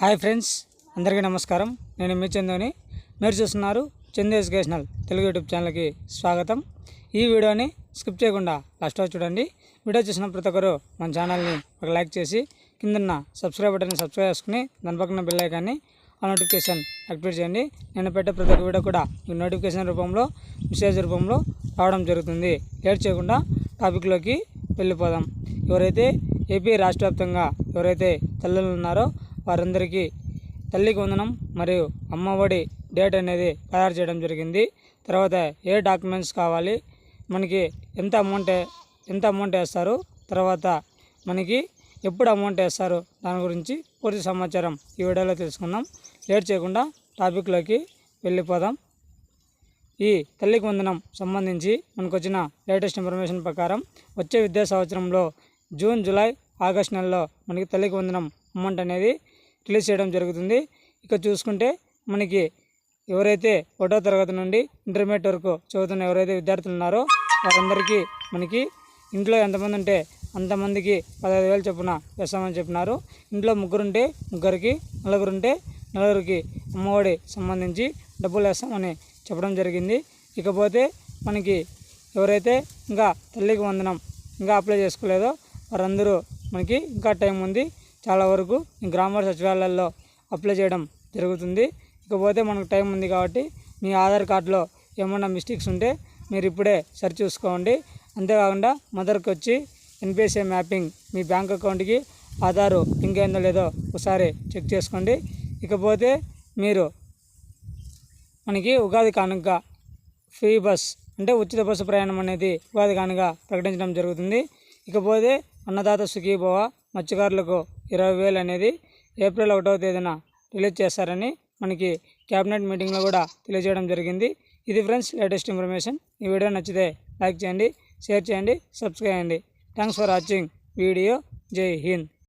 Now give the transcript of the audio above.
Hi friends అందరికీ నమస్కారం. నేను మీ చందోని. మీరు చూస్తున్నారు చందు ఎడ్యుకేషనల్ తెలుగు యూట్యూబ్ ఛానల్కి స్వాగతం. ఈ వీడియోని స్కిప్ చేయకుండా లాస్ట్ వరకు చూడండి. వీడియో చూసిన ప్రతి ఒక్కరు మన ఛానల్ని ఒక లైక్ చేసి కిందన్న సబ్స్క్రైబ్ బటన్ని సబ్స్క్రైబ్ చేసుకుని దాని పక్కన బెల్ ఐకాన్ని ఆ నోటిఫికేషన్ యాక్టివేట్ చేయండి. నేను పెట్టే ప్రతి ఒక్క వీడియో కూడా మీకు నోటిఫికేషన్ రూపంలో మెసేజ్ రూపంలో రావడం జరుగుతుంది. లేట్ చేయకుండా టాపిక్లోకి వెళ్ళిపోదాం. ఎవరైతే ఏపీ రాష్ట్ర ఎవరైతే తల్లులు ఉన్నారో వారందరికీ తల్లికి వందనం మరియు అమ్మఒడి డేట్ అనేది తయారు చేయడం జరిగింది. తర్వాత ఏ డాక్యుమెంట్స్ కావాలి మనకి ఎంత అమౌంట్ ఎంత అమౌంట్ వేస్తారు తర్వాత మనకి ఎప్పుడు అమౌంట్ వేస్తారు దాని గురించి పూర్తి సమాచారం ఈ వీడియోలో తెలుసుకుందాం. లేట్ చేయకుండా టాపిక్లోకి వెళ్ళిపోదాం. ఈ తల్లికి వందనం సంబంధించి మనకు వచ్చిన లేటెస్ట్ ఇన్ఫర్మేషన్ ప్రకారం వచ్చే విద్యా సంవత్సరంలో జూన్ జూలై ఆగస్ట్ నెలలో మనకి తల్లికి వందనం అమౌంట్ అనేది రిలీజ్ చేయడం జరుగుతుంది. ఇక చూసుకుంటే మనకి ఎవరైతే ఒకటో తరగతి నుండి ఇంటర్మీడియట్ వరకు చదువుతున్న ఎవరైతే విద్యార్థులు ఉన్నారో వారందరికీ మనకి ఇంట్లో ఎంతమంది ఉంటే అంతమందికి పదహైదు వేలు చొప్పున వేస్తామని చెప్పినారు. ఇంట్లో ముగ్గురుంటే ముగ్గురికి నలుగురుంటే నలుగురికి అమ్మఒడి సంబంధించి డబ్బులు వేస్తామని చెప్పడం జరిగింది. ఇకపోతే మనకి ఎవరైతే ఇంకా తల్లికి వందనం ఇంకా అప్లై చేసుకోలేదో వారందరూ మనకి ఇంకా టైం ఉంది. చాలా వరకు గ్రామ సచివాలయాల్లో అప్లై చేయడం జరుగుతుంది. ఇకపోతే మనకు టైం ఉంది కాబట్టి మీ ఆధార్ కార్డులో ఏమన్నా మిస్టేక్స్ ఉంటే మీరు ఇప్పుడే సరి చూసుకోండి. అంతేకాకుండా మదర్కి వచ్చి ఎన్పిఎస్ఏ మ్యాపింగ్ మీ బ్యాంక్ అకౌంట్కి ఆధారు లింక్ అయిందో లేదో ఒకసారి చెక్ చేసుకోండి. ఇకపోతే మీరు మనకి ఉగాది కానుక ఫ్రీ బస్ అంటే ఉచిత బస్సు ప్రయాణం అనేది ఉగాది కానుక ప్రకటించడం జరుగుతుంది. ఇకపోతే అన్నదాత సుఖీభవ మత్స్యకారులకు ఇరవై వేలు అనేది ఏప్రిల్ ఒకటవ తేదీన రిలీజ్ చేస్తారని మనకి క్యాబినెట్ మీటింగ్లో కూడా తెలియజేయడం జరిగింది. ఇది ఫ్రెండ్స్ లేటెస్ట్ ఇన్ఫర్మేషన్. ఈ వీడియో నచ్చితే లైక్ చేయండి షేర్ చేయండి సబ్స్క్రైబ్ చేయండి. Thanks for watching. వీడియో జై హింద్.